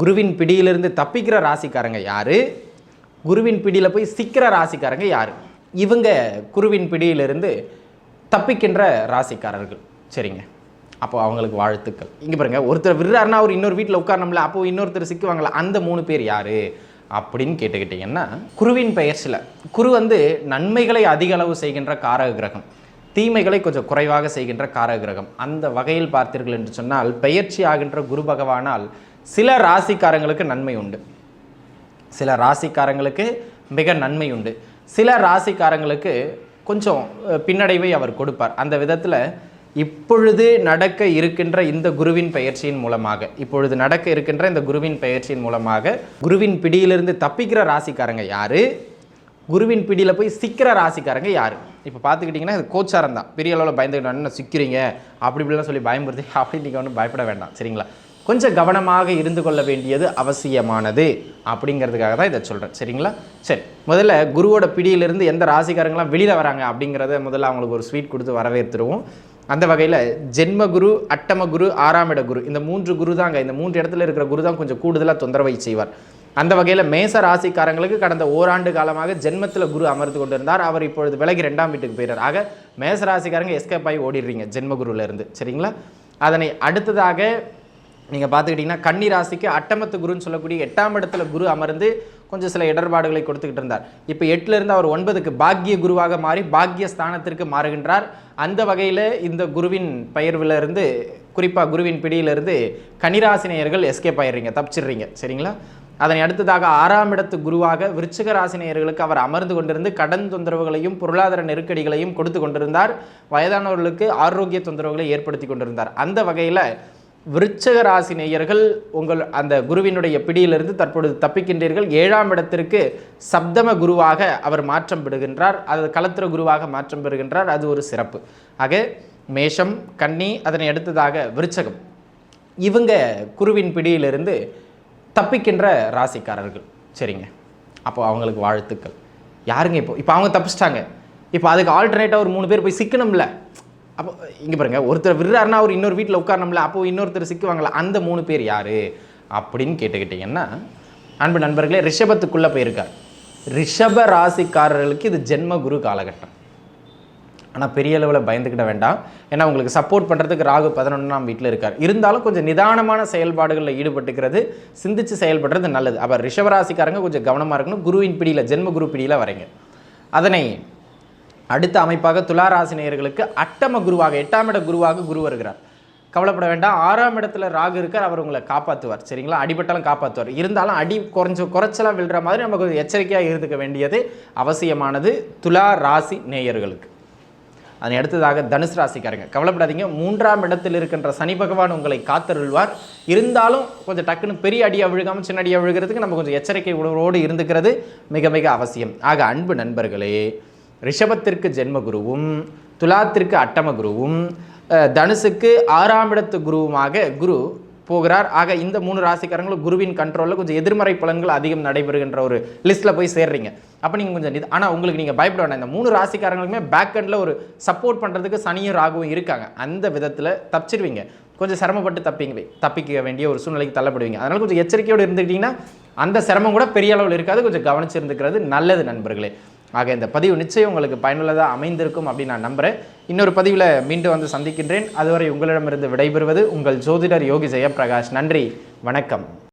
குருவின் பிடியிலிருந்து தப்பிக்கிற ராசிக்காரங்க யார்? குருவின் பிடியில் போய் சிக்கிற ராசிக்காரங்க யார்? இவங்க குருவின் பிடியிலிருந்து தப்பிக்கின்ற ராசிக்காரர்கள். சரிங்க. அப்போ அவங்களுக்கு வாழ்த்துக்கள். இங்கே பாருங்க ஒருத்தர் விடுறாருன்னா அவர் இன்னொரு வீட்டில் உட்காரணும்ல அப்போ இன்னொருத்தர் சிக்குவாங்களா அந்த மூணு பேர் யார்? அப்படின்னு கேட்டுக்கிட்டிங்கன்னா குருவின் பெயர்ச்சியில் குரு வந்து நன்மைகளை அதிக அளவு செய்கின்ற காரக கிரகம் தீமைகளை கொஞ்சம் குறைவாக செய்கின்ற காரக கிரகம் அந்த வகையில் பார்த்தீர்கள் என்று சொன்னால் பெயர்ச்சி ஆகின்ற குரு பகவானால் சில ராசிக்காரங்களுக்கு நன்மை உண்டு. சில ராசிக்காரங்களுக்கு மிக நன்மை உண்டு. சில ராசிக்காரங்களுக்கு கொஞ்சம் பின்னடைவை அவர் கொடுப்பார். அந்த விதத்தில் இப்பொழுது நடக்க இருக்கின்ற இந்த குருவின் பயிற்சியின் மூலமாக இப்பொழுது நடக்க இருக்கின்ற இந்த குருவின் பயிற்சியின் மூலமாக குருவின் பிடியிலிருந்து தப்பிக்கிற ராசிக்காரங்க யார்? குருவின் பிடியில் போய் சிக்கிற ராசிக்காரங்க யார்? இப்போ பார்த்துக்கிட்டிங்கன்னா இது கோச்சாரம் தான் பெரிய அளவில் பயந்துக்கிட்டு என்ன சிக்கிறீங்க. அப்படி இப்படிலாம் சொல்லி பயமுறுத்தி அப்படி நீங்கள் ஒன்றும் பயப்பட வேண்டாம். சரிங்களா? கொஞ்சம் கவனமாக இருந்து கொள்ள வேண்டியது அவசியமானது. அப்படிங்கிறதுக்காக தான் இதை சொல்கிறேன் சரிங்களா? சரி. முதல்ல குருவோட பிடியிலிருந்து எந்த ராசிக்காரங்களாம் வெளியில் வராங்க அப்படிங்கிறத முதல்ல அவங்களுக்கு ஒரு ஸ்வீட் கொடுத்து வரவேற்றுருவோம். அந்த வகையில் ஜென்ம குரு அட்டம குரு. ஆறாம் குரு இந்த மூன்று குரு தாங்க. இந்த மூன்று இடத்துல இருக்கிற குரு தான் கொஞ்சம் கூடுதலாக தொந்தரவை செய்வார். அந்த வகையில் மேச ராசிக்காரங்களுக்கு கடந்த ஓராண்டு காலமாக ஜென்மத்தில் குரு அமர்ந்து கொண்டிருந்தார். அவர் இப்பொழுது விலகி ரெண்டாம் வீட்டுக்கு போயிறார். ஆக மேச ராசிக்காரங்க எஸ்கேப் ஆகி ஓடிடுறீங்க ஜென்ம சரிங்களா? அதனை அடுத்ததாக நீங்கள் பார்த்துக்கிட்டிங்கன்னா கன்னி ராசிக்கு அட்டமத்து குருன்னு சொல்லக்கூடிய எட்டாம் இடத்துல குரு அமர்ந்து கொஞ்சம் சில இடர்பாடுகளை கொடுத்துக்கிட்டு இருந்தார். இப்போ எட்டிலிருந்து அவர் ஒன்பதுக்கு பாக்கிய குருவாக மாறி பாக்கிய ஸ்தானத்திற்கு மாறுகின்றார். அந்த வகையில் இந்த குருவின் பெயர்விலிருந்து குறிப்பாக குருவின் பிடியிலிருந்து கனிராசினியர்கள் எஸ்கேப் ஆயிடுறீங்க தப்பிச்சிடுறீங்க. சரிங்களா? அதனை அடுத்ததாக ஆறாம் இடத்து குருவாக விருச்சிக ராசினியர்களுக்கு அவர் அமர்ந்து கொண்டிருந்து கடன் தொந்தரவுகளையும் பொருளாதார நெருக்கடிகளையும் கொடுத்து கொண்டிருந்தார். வயதானவர்களுக்கு ஆரோக்கிய தொந்தரவுகளை ஏற்படுத்தி கொண்டிருந்தார். அந்த வகையில் விருச்சக ராசி நேயர்கள் உங்கள் அந்த குருவினுடைய பிடியிலிருந்து தற்பொழுது தப்பிக்கின்றீர்கள். ஏழாம் இடத்திற்கு சப்தம குருவாக அவர் மாற்றம் பெறுகின்றார். அது கலத்திர குருவாக மாற்றம் பெறுகின்றார். அது ஒரு சிறப்பு. ஆக மேஷம் கன்னி அதனை அடுத்ததாக விருச்சகம். இவங்க குருவின் பிடியிலிருந்து தப்பிக்கின்ற ராசிக்காரர்கள். சரிங்க. அப்போ அவங்களுக்கு வாழ்த்துக்கள். யாருங்க இப்போ? இப்போ அவங்க தப்பிச்சிட்டாங்க. இப்போ அதுக்கு ஆல்டர்னேட்டாக ஒரு மூணு பேர் போய் சிக்கணும்ல. அப்போ இங்கே பாருங்க ஒருத்தர் விடுறாருன்னா அவர் இன்னொரு வீட்டில் உட்காரணும்ல அப்போ இன்னொருத்தர் சிக்குவாங்களா அந்த மூணு பேர் யாரு? அப்படின்னு கேட்டுக்கிட்டிங்கன்னா அன்பு நண்பர்களே ரிஷபத்துக்குள்ளே போயிருக்கார். ரிஷப ராசிக்காரர்களுக்கு இது ஜென்ம குரு காலகட்டம். ஆனால் பெரிய அளவில் பயந்துக்கிட வேண்டாம். ஏன்னா உங்களுக்கு சப்போர்ட் பண்ணுறதுக்கு ராகு பதினொன்றாம் வீட்டில் இருக்கார். இருந்தாலும் கொஞ்சம் நிதானமான செயல்பாடுகளில் ஈடுபட்டுக்கிறது சிந்திச்சு செயல்படுறது நல்லது. அப்போ ரிஷபராசிக்காரங்க கொஞ்சம் கவனமாக இருக்கணும். குருவின் பிடியில் ஜென்ம குரு பிடியில் வரைங்க. அதனை அடுத்த அமைப்பாக துளாராசினியர்களுக்கு அட்டம குருவாக எட்டாம் இட குருவாக குரு வருகிறார். கவலைப்பட வேண்டாம். ஆறாம் இடத்துல ராகு இருக்கார் அவர் உங்களை காப்பாற்றுவார் சரிங்களா? அடிபட்டாலும் காப்பாற்றுவார் இருந்தாலும் அடி குறைஞ்ச குறைச்சலாக விழுற மாதிரி நம்ம கொஞ்சம் எச்சரிக்கையாக இருந்துக்க வேண்டியது அவசியமானது துலா ராசி நேயர்களுக்கு. அதனை அடுத்ததாக தனுசு ராசிக்காரங்க. கவலைப்படாதீங்க. மூன்றாம் இடத்தில் இருக்கின்ற சனி பகவான் உங்களை காத்தருள்வார். இருந்தாலும் கொஞ்சம் டக்குன்னு பெரிய அடியாக விழுகாமல் சின்ன அடியாக விழுகிறதுக்கு நம்ம கொஞ்சம் எச்சரிக்கை உணர்வோடு இருந்துக்கிறது மிக மிக அவசியம். ஆக அன்பு நண்பர்களே ரிஷபத்திற்கு ஜென்ம குருவும் துலாத்திற்கு அட்டம குருவும் தனுசுக்கு ஆறாம் இடத்து குருவுமாக குரு போகிறார். ஆக இந்த மூணு ராசிக்காரங்களும் குருவின் கண்ட்ரோலில் கொஞ்சம் எதிர்மறை பலன்கள் அதிகம் நடைபெறுகின்ற ஒரு லிஸ்ட்டில் போய் சேர்றீங்க. அப்போ நீங்கள் கொஞ்சம் இது ஆனால் உங்களுக்கு நீங்கள் பயப்பட வேண்டாம் இந்த மூணு ராசிக்காரங்களுக்குமே பேக் எண்டில் ஒரு சப்போர்ட் பண்ணுறதுக்கு சனியும் ராகுவும் இருக்காங்க. அந்த விதத்தில் தப்பிச்சிருவீங்க. கொஞ்சம் சிரமப்பட்டு தப்பிங்க தப்பிக்க வேண்டிய ஒரு சூழ்நிலைக்கு தள்ளப்படுவீங்க. அதனால் கொஞ்சம் எச்சரிக்கையோடு இருந்துக்கிட்டிங்கன்னா அந்த சிரமம் கூட பெரிய அளவில் இருக்காது. கொஞ்சம் கவனிச்சிருந்துக்கிறது நல்லது நண்பர்களே. ஆக இந்த பதிவு நிச்சயம் உங்களுக்கு பயனுள்ளதாக அமைந்திருக்கும் அப்படின்னு நான் நம்புகிறேன் இன்னொரு பதிவில் மீண்டும் வந்து சந்திக்கின்றேன். அதுவரை உங்களிடமிருந்து விடைபெறுவது உங்கள் ஜோதிடர் யோகி ஜெயபிரகாஷ் நன்றி. வணக்கம்.